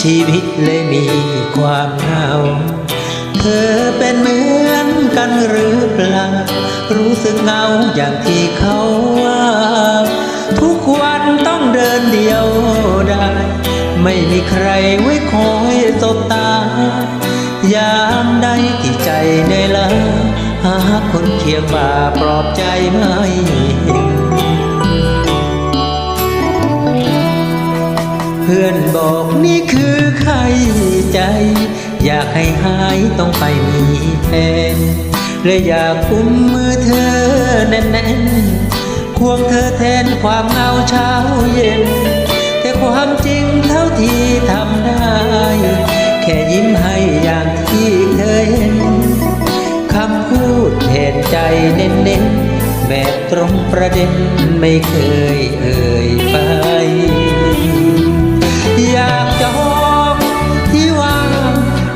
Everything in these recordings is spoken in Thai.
ชีวิตเลยมีความเหงา เธอเป็นเหมือนกันหรือเปล่า รู้สึกเหงาอย่างที่เขาว่า ทุกวันต้องเดินเดียวได้ ไม่มีใครไว้คอยสบตา ยามใดที่ใจในอยละหาคนเคียงบ่าปลอบใจไม่ พื่อนบอกนี่คือไข้ใจ อยากให้หายต้องไปมีแฟนเลยอยากกุมมือเธอแน่นๆควงเธอแทนความเงาเช้าเย็น แต่ความจริงเท่าที่ทำได้ แค่ยิ้มให้อย่างที่เคยเห็นคำพูดแทนใจเน้นๆ แบบตรงประเด็นไม่เคยเอ่ยไป อยากจองที่วาง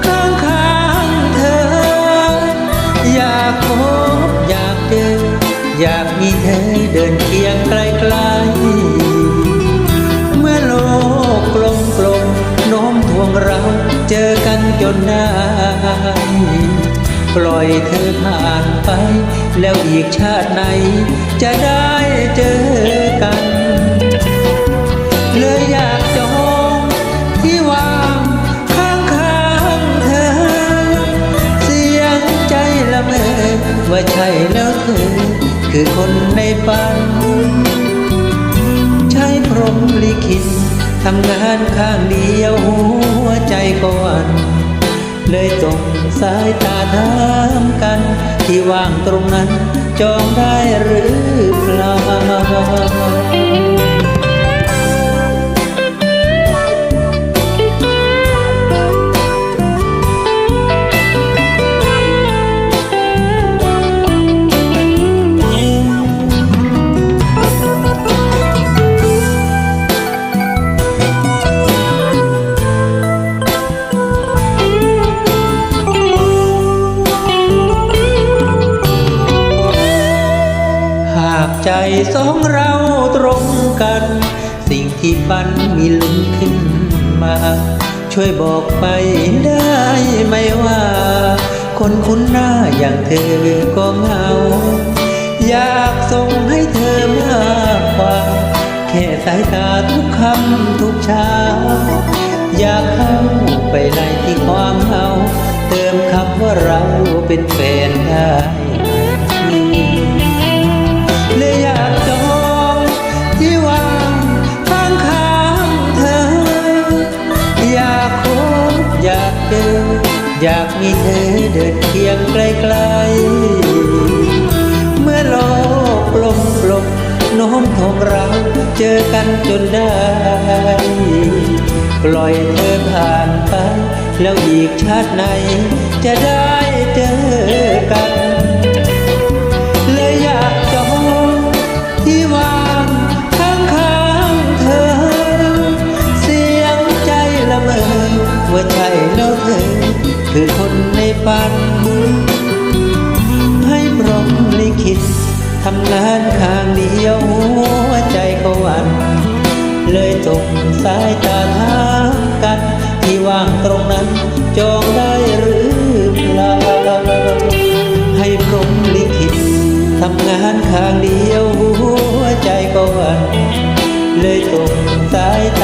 ข้างข้างๆเธอ อยากพบอยากเจอ อยากมีเธอเดินเคียงไกลๆเมื่อโลกกลมกลมๆโน้มถ่วงเราเจอกันจนได้ปล่อยเธอผ่านไป แล้วอีกชาติไหนจะได้เจอกัน ว่าใช่แล้วเธอคือคนในฝัน ใช้พรหมลิขิตทำงานข้างเดียวหัวใจก่อนเลยตรงสายตาถามกัน ที่ว่างตรงนั้นจองได้หรือเปล่า ใจสองเราตรงกัน สิ่งที่ฝันมีลุ้นขึ้นมา ช่วยบอกไปได้ไหมว่า คนคุ้นหน้าอย่างเธอก็เหงา อยากส่งให้เธอมากกว่า แค่สายตาทุกคำทุกเช้า อยากเข้าไปในที่ความเหงา เติมคำว่าเราเป็นแฟนได้ ให้เธอเดินเคียงไกลๆ เมื่อโลกกลมกลมน้อมถ่วงเราเจอกันจนได้ ปล่อยเธอผ่านไป แล้วอีกชาติไหนจะได้เจอกัน เธอ คือคนในฝันให้พร้อมลิขิตทำงานข้างเดียวหัวใจก็วันเลยส่งสายตาถามกัน ที่ว่างตรงนั้นจองได้หรือเปล่าให้พรหมลิขิตทำงานข้างเดียวหัวใจก็วันเลยส่งสายตา